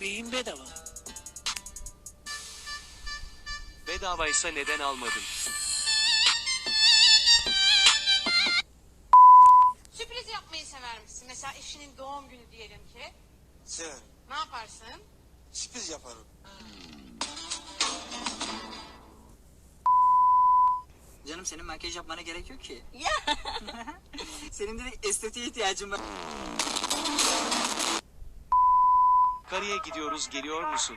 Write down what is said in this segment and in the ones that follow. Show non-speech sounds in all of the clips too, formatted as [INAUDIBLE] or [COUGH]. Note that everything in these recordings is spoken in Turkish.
Beyin bedava. Bedavaysa neden almadın? Sürpriz yapmayı sever misin? Mesela eşinin doğum günü diyelim ki. Severim. Ne yaparsın? Sürpriz yaparım. Canım senin makyaj yapmana gerek yok ki. Ya. [LAUGHS] Senin de estetiğe ihtiyacın var. Karıya gidiyoruz geliyor musun?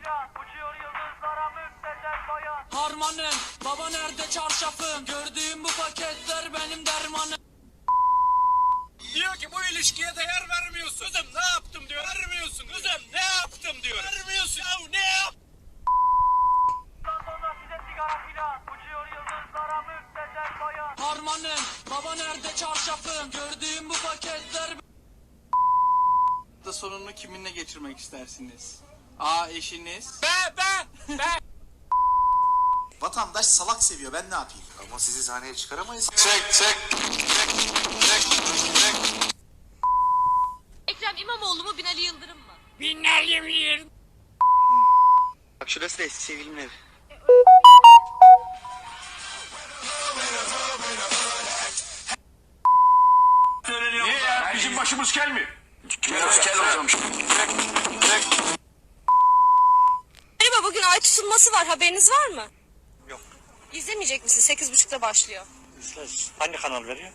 Harmanım, baba nerede çarşafım? Gördüğüm bu paketler benim dermanım. Diyor ki bu ilişkiye değer vermiyorsun. Kızım ne yaptım diyor. Vermiyorsun. Kızım ne yaptım diyor. Vermiyorsun. Ya ne yap? Harmanım, baba nerede çarşafım? Gördüğüm bu paketler Hafta sonunu kiminle geçirmek istersiniz? A eşiniz. Be be be. [LAUGHS] Vatandaş salak seviyor ben ne yapayım? Ama sizi sahneye çıkaramayız. Ekrem İmamoğlu mu Binali Yıldırım mı? Bak şurası da eski sevgilimin evi. Niye ya? Bizim başımız kel mi? Hocam. Merhaba bugün ay tutulması var haberiniz var mı? Yok. İzlemeyecek misin? Sekiz buçukta başlıyor. Hangi kanal veriyor?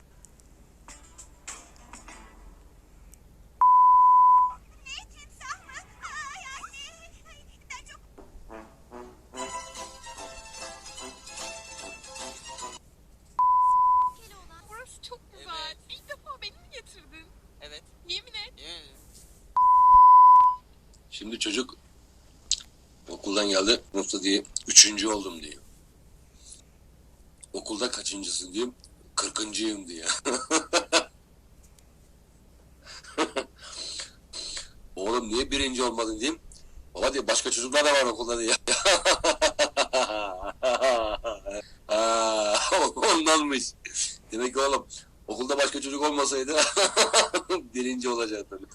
Şimdi çocuk okuldan geldi. Sınıfta diye üçüncü oldum diyor. Okulda kaçıncısın diyeyim. Kırkıncıyım diyor. [LAUGHS] Oğlum niye birinci olmadın diyeyim. Baba diyor başka çocuklar da var okulda diyor. [LAUGHS] Ondanmış. Demek ki oğlum okulda başka çocuk olmasaydı [LAUGHS] birinci olacaktın.